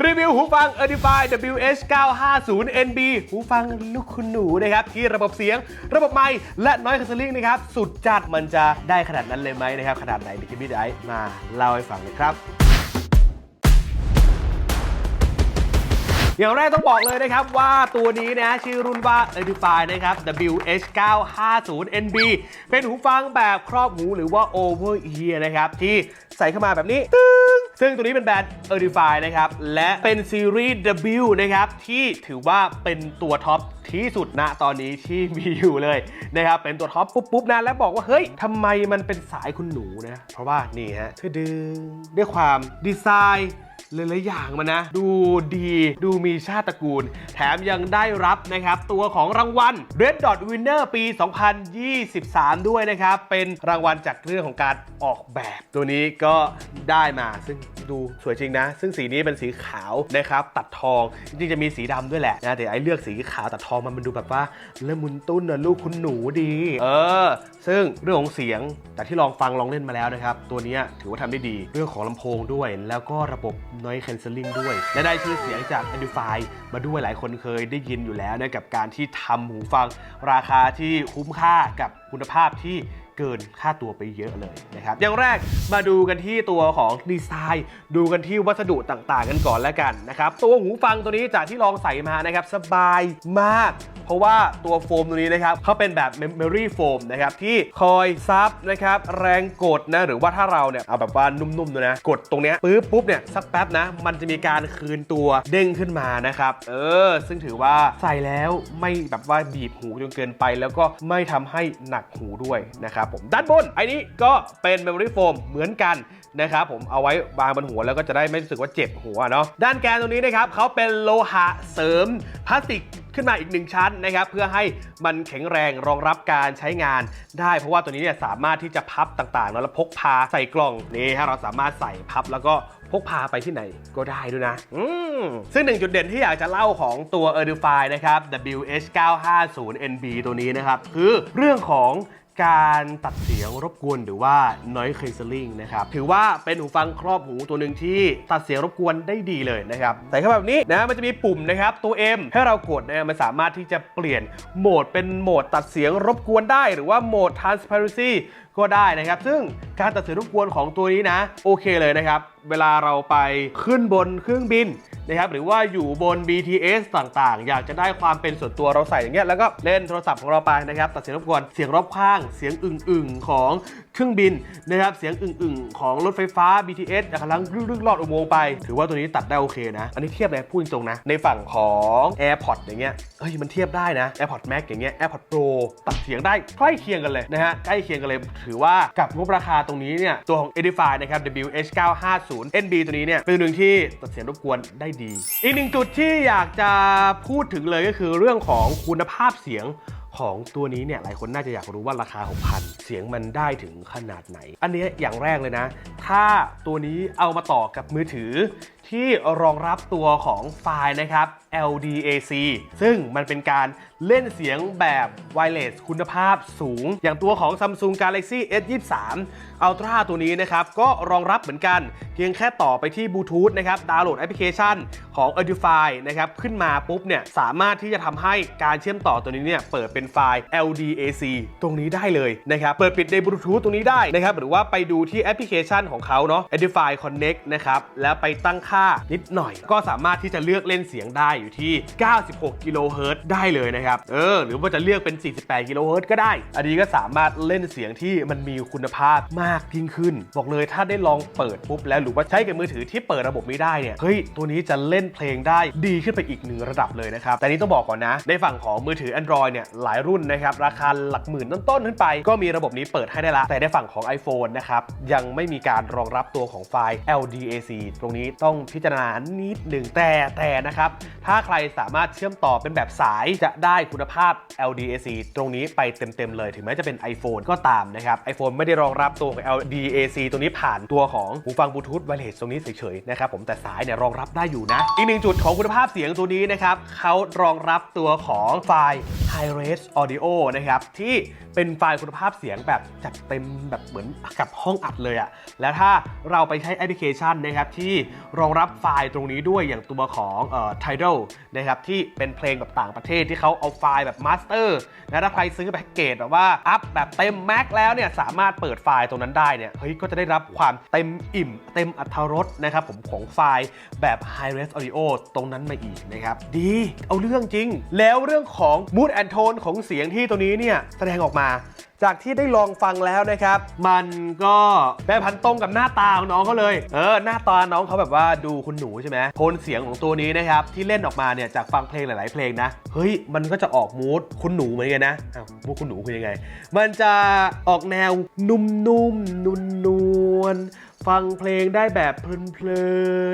รีวิวหูฟัง Edify WH 950 NB หูฟังลูกคุณหนูนะครับ ที่ระบบเสียง ระบบไมค์และน้อยคัสซิ่งนะครับ สุดจัดมันจะได้ขนาดนั้นเลยไหมนะครับ ขนาดไหนดิคิมิดไอมาเล่าให้ฟังเลยครับอย่างแรกต้องบอกเลยนะครับว่าตัวนี้นะชื่อรุ่นว่า Edify นะครับ WH 950 NB เป็นหูฟังแบบครอบหูหรือว่า over ear นะครับ ที่ใส่เข้ามาแบบนี้ตึ้ง ซึ่งตัวนี้เป็นแบรนด์ Edify นะครับ และเป็นซีรีส์ W นะครับ ที่ถือว่าเป็นตัวท็อปที่สุดณตอนนี้ที่มีอยู่เลยนะครับ เป็นตัวท็อปปุ๊บปุ๊บนะ แล้วบอกว่าเฮ้ยทำไมมันเป็นสายคุณหนูนะ เพราะว่านี่ฮะเธอดึงด้วยความดีไซน์ หลายๆอย่างมันนะ ดูดีดูมีชาติตระกูล แถมยังได้รับนะครับ ตัวของรางวัล Red Dot Winner ปี 2023 ด้วยนะครับ เป็นรางวัลจากเรื่องของการออกแบบ ตัวนี้ก็ได้มาซึ่งดูสวยจริงนะ ซึ่งสีนี้เป็นสีขาวนะครับตัดทอง จริงๆจะมีสีดำด้วยแหละนะแต่ไอ้เลือกสีขาวตัดทองมันมันดูแบบว่าละมุนตุ้นนะลูกคุณหนูดี เออ ซึ่งเรื่องของเสียงแต่ที่ลองฟังลองเล่นมาแล้วนะครับ ตัวนี้ถือว่าทำได้ดี เรื่องของลำโพงด้วย แล้วก็ระบบ noise cancelling ด้วย และได้ชื่อเสียงจาก Amplify มาด้วยหลายคนเคยได้ยินอยู่แล้วนะกับการที่ทำหูฟังราคาที่คุ้มค่ากับคุณภาพที่ เกินค่าตัวไปเยอะเลยนะครับ อย่างแรกมาดูกันที่ตัวของดีไซน์ ดูกันที่วัสดุต่างๆ กันก่อนแล้วกันนะครับ ตัวหูฟังตัวนี้จากที่ลองใส่มานะครับ สบายมาก เพราะว่าตัวโฟมตัวนี้นะครับเขาเป็นแบบ Memory Foam นะครับที่คอยซับนะครับแรงกดนะหรือว่าถ้าเราเนี่ยเอาแบบว่านุ่มๆดูนะกดตรงเนี้ยปึ๊บปุ๊บเนี่ยสักแป๊บนะ มันจะมีการคืนตัวเด้งขึ้นมานะครับเออ ซึ่งถือว่าใส่แล้วไม่แบบว่าบีบหูจนเกินไป แล้วก็ไม่ทำให้หนักหูด้วยนะครับผมด้านบนไอ้นี้ก็เป็น Memory Foam เหมือนกันนะครับผมเอาไว้วางบนหัวแล้วก็จะได้ไม่รู้สึกว่าเจ็บหัวเนาะด้านแกนตรงนี้นะครับเขาเป็นโลหะเสริมพลาสติกขึ้นมาอีกหนึ่งชั้นนะครับเพื่อให้มันแข็งแรงรองรับการใช้งานได้ เพราะว่าตัวนี้เนี่ยสามารถที่จะพับต่างๆเนอะแล้วพกพาใส่กล่องนี่ฮะเราสามารถใส่พับแล้วก็พกพาไปที่ไหนก็ได้ด้วยนะอืมซึ่งหนึ่งจุดเด่นที่อยากจะเล่าของตัว e r d i f y นะครับ WH950NB ตัวนี้นะครับ คือเรื่องของ การตัดเสียงรบกวนหรือว่า noise cancelling นะครับ ถือว่าเป็นหูฟังครอบหูตัวหนึ่งที่ตัดเสียงรบกวนได้ดีเลยนะครับใส่เข้าแบบนี้นะมันจะมีปุ่มนะครับตัว M ให้เรากดนะมันสามารถที่จะเปลี่ยนโหมดเป็นโหมดตัดเสียงรบกวนได้ หรือว่าโหมด transparency ก็ได้นะครับ ซึ่งการตัดเสียงรบกวนของตัวนี้นะ โอเคเลยนะครับ เวลาเราไปขึ้นบนเครื่องบิน นะครับหรือว่าอยู่บน BTS ต่างๆ อยากจะได้ความเป็นส่วนตัวเราใส่อย่างเงี้ยแล้วก็เล่นโทรศัพท์ของเราไปนะครับตัดเสียงรบกวนเสียงรอบข้างเสียงอึ่งๆของ เครื่องบินนะครับเสียงอึ่งๆ ของรถไฟฟ้า BTS กำลังรึกๆลอดอุโมงค์ไป ถือว่าตัวนี้ตัดได้โอเคนะ อันนี้เทียบเลยพูดตรงๆนะ ในฝั่งของ AirPods อย่างเงี้ยเฮ้ยมันเทียบได้นะ AirPods Max อย่างเงี้ย AirPods Pro ตัดเสียงได้ใกล้เคียงกันเลยนะฮะใกล้เคียงกันเลย ถือว่ากับงบราคาตรงนี้เนี่ยตัวของ Edify นะครับ WH950 NB ตัวนี้เนี่ยเป็นหนึ่งที่ตัดเสียงรบกวนได้ดี อีกหนึ่งจุดที่อยากจะพูดถึงเลยก็คือเรื่องของคุณภาพเสียง ของตัวนี้เนี่ยหลายคนน่าจะอยากรู้ว่าราคา 6,000 เสียงมันได้ถึงขนาดไหน อันนี้อย่างแรกเลยนะ ถ้าตัวนี้เอามาต่อกับมือถือ ที่รองรับตัวของไฟล์นะครับ LDAC ซึ่งมันเป็นการเล่นเสียงแบบไวเลสคุณภาพสูง อย่างตัวของ Samsung Galaxy S23 Ultra ตัวนี้นะครับ ก็รองรับเหมือนกัน เพียงแค่ต่อไปที่บลูทูธนะครับดาวน์โหลดแอปพลิเคชันของ Edify นะครับ ขึ้นมาปุ๊บเนี่ยสามารถที่จะทำให้การเชื่อมต่อตัวนี้เนี่ยเปิดเป็นไฟล์ LDAC ตรงนี้ได้เลยนะครับเปิดปิดในบลูทูธตรงนี้ได้นะครับหรือว่าไปดูที่แอปพลิเคชันของเขาเนาะ Edify Connect นะครับแล้วไปตั้งค่านิดหน่อย ก็สามารถที่จะเลือกเล่นเสียงได้อยู่ที่ 96 กิโลเฮิรตซ์ได้เลยนะครับ เออ หรือว่าจะเลือกเป็น 48 กิโลเฮิรตซ์ก็ได้ อันนี้ก็สามารถเล่นเสียงที่มันมีคุณภาพมากยิ่งขึ้น บอกเลยถ้าได้ลองเปิดปุ๊บแล้วหรือว่าใช้กับมือถือที่เปิดระบบนี้ได้เนี่ย เฮ้ย ตัวนี้จะเล่นเพลงได้ดีขึ้นไปอีกหนึ่งระดับเลยนะครับ แต่นี้ต้องบอกก่อนนะ ในฝั่งของมือถือ Android เนี่ย หลายรุ่นนะครับ ราคาหลักหมื่นต้นๆขึ้นไป ก็มีระบบนี้เปิดให้ได้ละ แต่ในฝั่งของ iPhone นะครับ ยังไม่มีการรองรับตัวของไฟล์ LDAC ตรงนี้ต้องพิจารณานิดหนึ่งแต่แต่นะครับ ถ้าใครสามารถเชื่อมต่อเป็นแบบสายจะได้คุณภาพ LDAC ตรงนี้ไปเต็มๆเลย ถึงแม้จะเป็น iPhone ก็ตามนะครับ iPhone ไม่ได้รองรับตัวของ LDAC ตรงนี้ผ่านตัวของหูฟังบลูทูธไวเลสตรงนี้เฉยๆนะครับผมแต่สายเนี่ยรองรับได้อยู่นะ อีกหนึ่งจุดของคุณภาพเสียงตัวนี้นะครับเขารองรับตัวของไฟล์ High Res Audio นะครับ ที่เป็นไฟล์คุณภาพเสียงแบบจัดเต็มแบบเหมือนกับห้องอัดเลยอะและถ้าเราไปใช้แอปพลิเคชันนะครับที่รองรับไฟล์ตรงนี้ด้วยอย่างตัวของเอ่อ Tidal นะครับที่เป็นเพลงแบบต่างประเทศที่เขาเอาไฟล์แบบมาสเตอร์นะถ้าใครซื้อแพ็กเกจแบบว่าอัพแบบเต็มแม็กแล้วเนี่ยสามารถเปิดไฟล์ตรงนั้นได้เนี่ยเฮ้ยก็จะได้รับความเต็มอิ่ม เต็มอรรถรสนะครับผมของไฟล์แบบ High Res Audio ตรงนั้นมาอีกนะครับดีเอาเรื่องจริง แล้วเรื่องของ Mood and Tone ของเสียงที่ตัวนี้เนี่ยแสดงออกมา จากที่ได้ลองฟังแล้วนะครับ มันก็ได้พันตรงกับหน้าตาของน้องเขาเลย เออ หน้าตาน้องเขาแบบว่าดูคุณหนูใช่ไหมโทนเสียงของตัวนี้นะครับที่เล่นออกมาเนี่ยจากฟังเพลงหลาย ๆ เพลงนะ เฮ้ย มันก็จะออกมูดคุณหนูเหมือนกันนะอ้าวมูดคุณหนูคือยังไง มันจะออกแนวนุ่มๆนุ่นๆ ฟังเพลงได้แบบเพลิ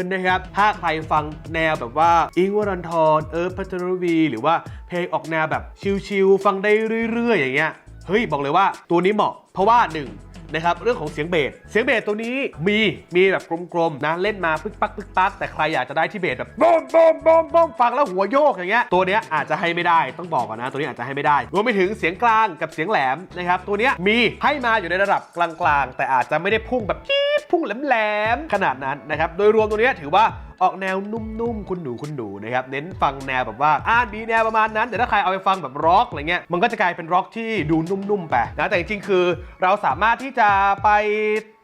นๆนะครับ ถ้าใครฟังแนวแบบว่าอิงวรันทรเอิร์ธพัชรวี หรือว่าเพลงออกแนวแบบชิลๆฟังได้เรื่อยๆ อย่างเงี้ยเฮ้ยบอกเลยว่าตัวนี้เหมาะเพราะว่าห นะครับเรื่องของเสียงเบสเสียงเบสตัวนี้มีมีแบบกลมๆนะเล่นมาปึ๊กปักปึ๊กปักแต่ใครอยากจะได้ที่เบสแบบบอมบอมบอมบอมฟังแล้วหัวโยกอย่างเงี้ยตัวเนี้ยอาจจะให้ไม่ได้ต้องบอกก่อนนะ ตัวนี้อาจจะให้ไม่ได้รวมไปถึงเสียงกลางกับเสียงแหลมนะครับตัวเนี้ยมีให้มาอยู่ในระดับกลางๆ แต่อาจจะไม่ได้พุ่งแบบจี๊ดพุ่งแหลมๆขนาดนั้นนะครับโดยรวมตัวเนี้ยถือว่า ออกแนวนุ่มๆ คุณหนูคุณหนูนะครับ เน้นฟังแนวแบบว่าอ่านบีแนวประมาณนั้น แต่ถ้าใครเอาไปฟังแบบร็อกอะไรเงี้ย มันก็จะกลายเป็นร็อกที่ดูนุ่มๆไปนะ แต่จริงๆ คือ เราสามารถที่จะไป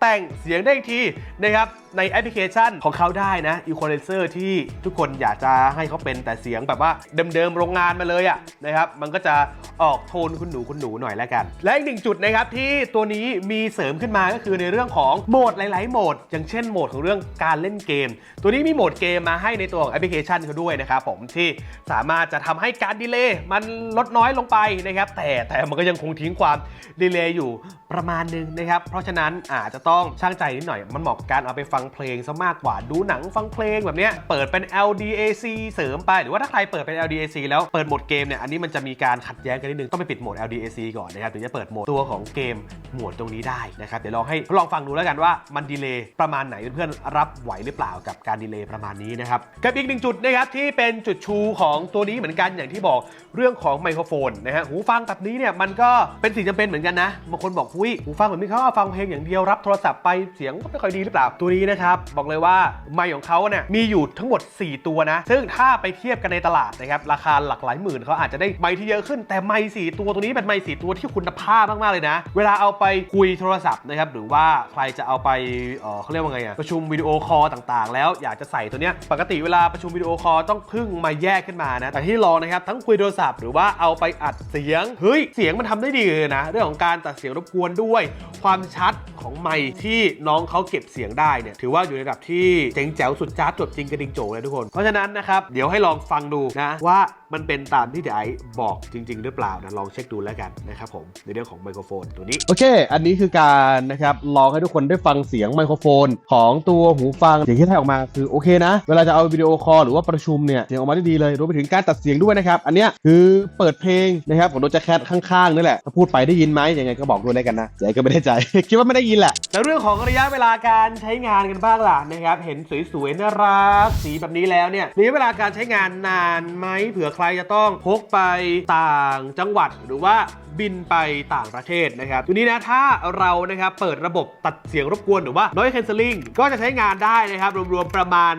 แต่งเสียงได้อีกทีนะครับในแอปพลิเคชันของเขาได้นะ Equalizer ที่ทุกคนอยากจะให้เขาเป็นแต่เสียงแบบว่าเดิมๆโรงงานมาเลยอะนะครับมันก็จะออกโทนคุณหนูคุณหนูหน่อยแล้วกัน และอีกหนึ่งจุดนะครับที่ตัวนี้มีเสริมขึ้นมาก็คือในเรื่องของโหมดหลายๆโหมด อย่างเช่นโหมดของเรื่องการเล่นเกม ตัวนี้มีโหมดเกมมาให้ในตัวของแอปพลิเคชันเขาด้วยนะครับผมที่สามารถจะทำให้การดีเลย์มันลดน้อยลงไปนะครับแต่แต่มันก็ยังคงทิ้งความดีเลย์อยู่ประมาณนึงนะครับเพราะฉะนั้นอาจจะต้องช่างใจนิดหน่อย มันเหมาะกับการเอาไปฟังเพลงซะมากกว่าดูหนังฟังเพลงแบบเนี้ยเปิดเป็น LDAC เสริมไป หรือว่าถ้าใครเปิดเป็น LDAC แล้วเปิดโหมดเกมเนี่ยอันนี้มันจะมีการขัดแย้งกันนิดนึงต้องไปปิดโหมด LDAC ก่อนนะครับถึงจะเปิดโหมดตัวของเกมโหมดตรงนี้ได้นะครับเดี๋ยวลองให้ลองฟังดูแล้วกันว่ามันดีเลย์ประมาณไหนเพื่อนๆรับไหวหรือเปล่ากับการดีเลย์ประมาณนี้นะครับกับอีกหนึ่งจุดนะครับที่เป็นจุดชูของตัวนี้เหมือนกันอย่างที่บอกเรื่องของไมโครโฟนนะฮะหูฟังแบบนี้เนี่ยมันก็เป็นสิ่งจำเป็นเหมือนกันนะบางคนบอกหุ้ยหูฟังแบบนี้เขาฟังเพลงอย่างเดียวรับโทรศัพท์ไปเสียงก็ไม่ค่อยดีหรือเปล่า ตัวนี้นะครับบอกเลยว่าไมค์ของเขาเนี่ยมีอยู่ทั้งหมด 4 ตัวนะ ซึ่งถ้าไปเทียบกันในตลาดนะครับราคาหลักหลายหมื่นเขาอาจจะได้ไมค์ที่เยอะขึ้นแต่ไมค์สี่ตัวตัวนี้เป็นไมค์สี่ตัวที่คุณภาพมากๆเลยนะ เวลาเอาไปคุยโทรศัพท์นะครับหรือว่าใครจะเอาไปเออเขาเรียกว่าไงอะประชุมวิดีโอคอลต่างๆ แล้วอยากจะใส่ตัวเนี้ยปกติเวลาประชุมวิดีโอคอลต้องพึ่งมาแยกขึ้นมานะแต่ที่ลองนะครับทั้งคุยโทรศัพท์หรือว่าเอาไปอัดเสียงเฮ้ยเสียงมันทำได้ดีเลยนะ เรื่องของการตัดเสียงรบกวนด้วย ความชัดของไมคที่น้องเขาเก็บเสียงได้เนี่ยถือว่าอยู่ในระดับที่เจ๋งแจ๋วสุดจ้าจดจริงกระดิ่งโจเลยทุกคน เพราะฉะนั้นนะครับเดี๋ยวให้ลองฟังดูนะว่ามันเป็นตามที่เดี๋ยวไอ้บอกจริง ๆ หรือเปล่านะลองเช็คดูแล้วกันนะครับผมในเรื่องของไมโครโฟนตัวนี้ โอเค อันนี้คือการนะครับลองให้ทุกคนได้ฟังเสียงไมโครโฟนของตัวหูฟังเสียงที่ถ่ายออกมาคือโอเคนะ เวลาจะเอาวิดีโอคอลหรือว่าประชุมเนี่ยเสียงออกมาได้ดีเลยรวมไปถึงการตัดเสียงด้วยนะครับอันเนี้ยคือเปิดเพลงนะครับของโดจแคทข้างๆนี่แหละถ้าพูดไปได้ยินไหมยังไงก็บอกด้วยแล้วกันนะใจก็ไม่ได้ใจ คิดว่าไม่ได้ยินแหละแล้วเรื่องของระยะเวลาการใช้งานกันบ้างล่ะนะครับ เห็นสวยๆน่ารักสีแบบนี้แล้วเนี่ยระยะเวลาการใช้งานนานไหมเผื่อใครจะต้องพกไปต่างจังหวัดหรือว่าบินไปต่างประเทศนะครับตัวนี้นะถ้าเรานะครับเปิดระบบตัดเสียงรบกวนหรือว่า noise cancelling ก็จะใช้งานได้นะครับ รวมๆประมาณ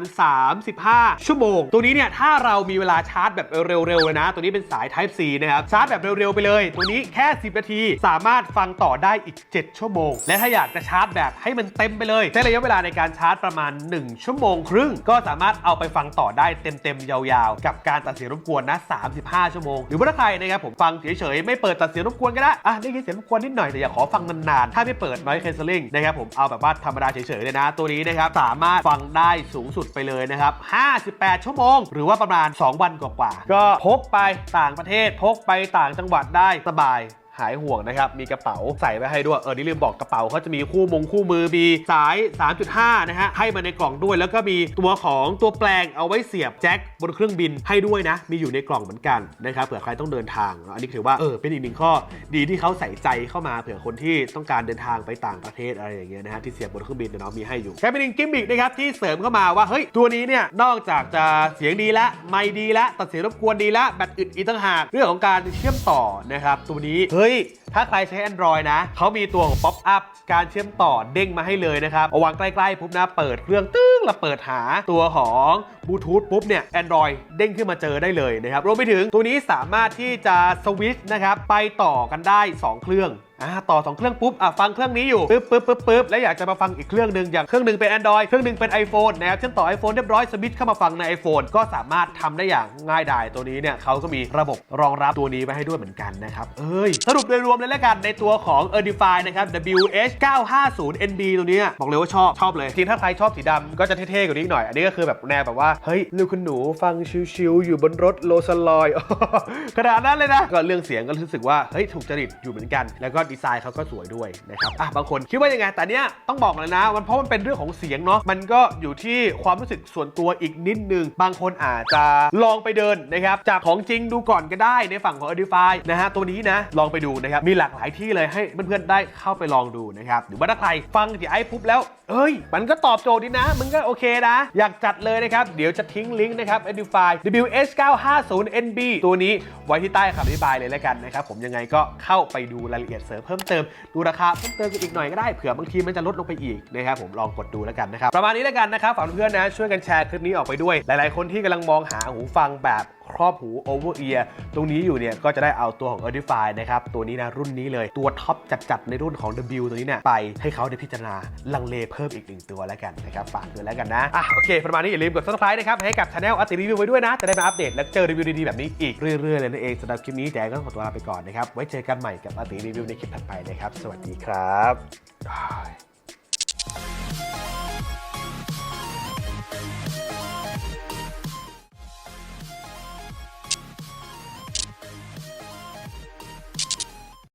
35 ชั่วโมง ตัวนี้เนี่ยถ้าเรามีเวลาชาร์จแบบเร็วๆเลยนะ ตัวนี้เป็นสาย Type C นะครับ ชาร์จแบบเร็วๆไปเลย ตัวนี้แค่ 10 นาที สามารถฟังต่อได้อีก 7 ชั่วโมง และถ้าอยากจะชาร์จร์จแบบให้มันเต็มไปเลยใช้ระยะเวลาในการชาร์จประมาณ 1 ชั่วโมงครึ่ง ก็สามารถเอาไปฟังต่อได้เต็มๆยาวๆ กับการตัดเสียงรบกวนนะ35 ชั่วโมง หรือว่าถ้าใครนะครับผมฟังเฉยๆไม่เปิดตัดเสียงรบกวนก็ได้อะได้ยินเสียงรบกวนนิดหน่อยแต่อยากขอฟังนานๆถ้าไม่เปิด noise cancelling นะครับผมเอาแบบว่าธรรมดาเฉยๆเลยนะ ตัวนี้นะครับสามารถฟังได้สูงสุดไปเลยนะครับ58 ชั่วโมง หรือว่าประมาณ 2 วันกว่าๆก็พกไปต่างประเทศพกไปต่างจังหวัดได้สบาย หายห่วงนะครับ มีกระเป๋าใส่ไว้ให้ด้วย เออ นี่ลืมบอกกระเป๋าเขาจะมีคู่มงคู่มือ มีสาย 3.5 นะฮะ ให้มาในกล่องด้วย แล้วก็มีตัวของตัวแปลงเอาไว้เสียบแจ็คบนเครื่องบินให้ด้วยนะ มีอยู่ในกล่องเหมือนกันนะครับเผื่อใครต้องเดินทาง อันนี้ถือว่า เออ เป็นอีกหนึ่งข้อดีที่เขาใส่ใจเข้ามาเผื่อคนที่ต้องการเดินทางไปต่างประเทศอะไรอย่างเงี้ยนะฮะ ที่เสียบบนเครื่องบินเนาะ มีให้อยู่แค่เป็นอีกกิมมิกนะครับที่เสริมเข้ามาว่า เฮ้ย ตัวนี้เนี่ย นอกจากจะเสียงดีและไม่ดีและตัดเสียงรบกวนดีละแบตอึดอีกต่างหากเรื่องของการเชื่อมต่อนะครับตัวนี้เฮ้ย ถ้าใครใช้ Android นะ เขามีตัวของ Pop Up การเชื่อมต่อเด้งมาให้เลยนะครับเอาวางใกล้ๆปุ๊บนะ เปิดเครื่องตึ้งแล้วเปิดหาตัวของบลูทูธปุ๊บเนี่ย Android เด้งขึ้นมาเจอได้เลยนะครับรวมไปถึงตัวนี้สามารถที่จะสวิตช์นะครับไปต่อกันได้ 2 เครื่อง อ่าต่อ 2 เครื่องปุ๊บอะฟังเครื่องนี้อยู่ปึ๊บปึ๊บปึ๊บปึ๊บแล้วอยากจะมาฟังอีกเครื่องหนึ่งอย่างเครื่องหนึ่งเป็น Android เครื่องหนึ่งเป็น iPhone นะครับเชื่อมต่อ iPhone เรียบร้อยสวิตช์เข้ามาฟังใน iPhone ก็สามารถทำได้อย่างง่ายดายตัวนี้เนี่ยเขาก็มีระบบรองรับตัวนี้ไว้ให้ด้วยเหมือนกันนะครับเอ้ยสรุปโดยรวมเลยแล้วกันในตัวของ Erdify นะครับ WH 950 NB ตัวนี้บอกเลยว่าชอบชอบเลยจริงถ้าใครชอบสีดำก็จะเท่ๆกว่านี้อีกหน่อย อันนี้ก็คือแบบแนวแบบว่าเฮ้ยลูกคุณหนูฟังชิวๆอยู่บนรถโลซลอยขนาดนั้นเลยนะก็เรื่องเสียงก็รู้สึกว่าเฮ้ยถูกจริตอยู่เหมือนกัน แล้วก็ดไซน์เขาก็สวยด้วยนะครับอะบางคนคิดว่ายังไงแต่เนี้ยต้องบอกเลยนะมันเพราะมันเป็นเรื่องของเสียงเนาะมันก็อยู่ที่ความรู้สึกส่วนตัวอีกนิดนึง บางคนอาจจะลองไปเดินนะครับจากของจริงดูก่อนก็ได้ในฝั่งของ Edify นะฮะตัวนี้นะลองไปดูนะครับมีหลากหลายที่เลยให้เพื่อนๆได้เข้าไปลองดูนะครับหรือว่าถ้าใครฟังที่ไอ้ปุ๊บแล้วเอ้ย มันก็ตอบโจทย์ดีนะ มันก็โอเคนะ อยากจัดเลยนะครับ เดี๋ยวจะทิ้งลิงก์นะครับ Edify WS 950 NB ตัวนี้ไว้ที่ใต้คำอธิบายเลยแล้วกันนะครับ ผมยังไงก็เข้าไปดูรายละเอียดเสริมเพิ่มเติมดูราคาเพิ่มเติมกันอีกหน่อยก็ได้เผื่อบางทีมันจะลดลงไปอีกนะครับผมลองกดดูแล้วกันนะครับประมาณนี้แล้วกันนะครับฝากเพื่อนนะช่วยกันแชร์คลิปนี้ออกไปด้วย หลาย ๆ คนที่กำลังมองหาหูฟังแบบ ครอบหู over ear ตรงนี้อยู่เนี่ยก็จะได้เอาตัวของ Audify นะครับ ตัวนี้นะรุ่นนี้เลยตัวท็อปจัดๆในรุ่นของ W ตัวนี้เนี่ยไปให้เขาได้พิจารณาลังเลเพิ่มอีกหนึ่งตัวแล้วกันนะครับฝากด้วยแล้วกันนะอะโอเค ประมาณนี้อย่าลืมกด subscribe นะครับให้กับ channel อติรีวิวไว้ด้วยนะ จะได้มาอัปเดตและเจอรีวิวดีๆแบบนี้อีกเรื่อยๆเลยนั่นเองสำหรับคลิปนี้แจก็ขอตัวลาไปก่อนนะครับไว้เจอกันใหม่กับอติรีวิวในคลิปถัดไปนะครับสวัสดีครับ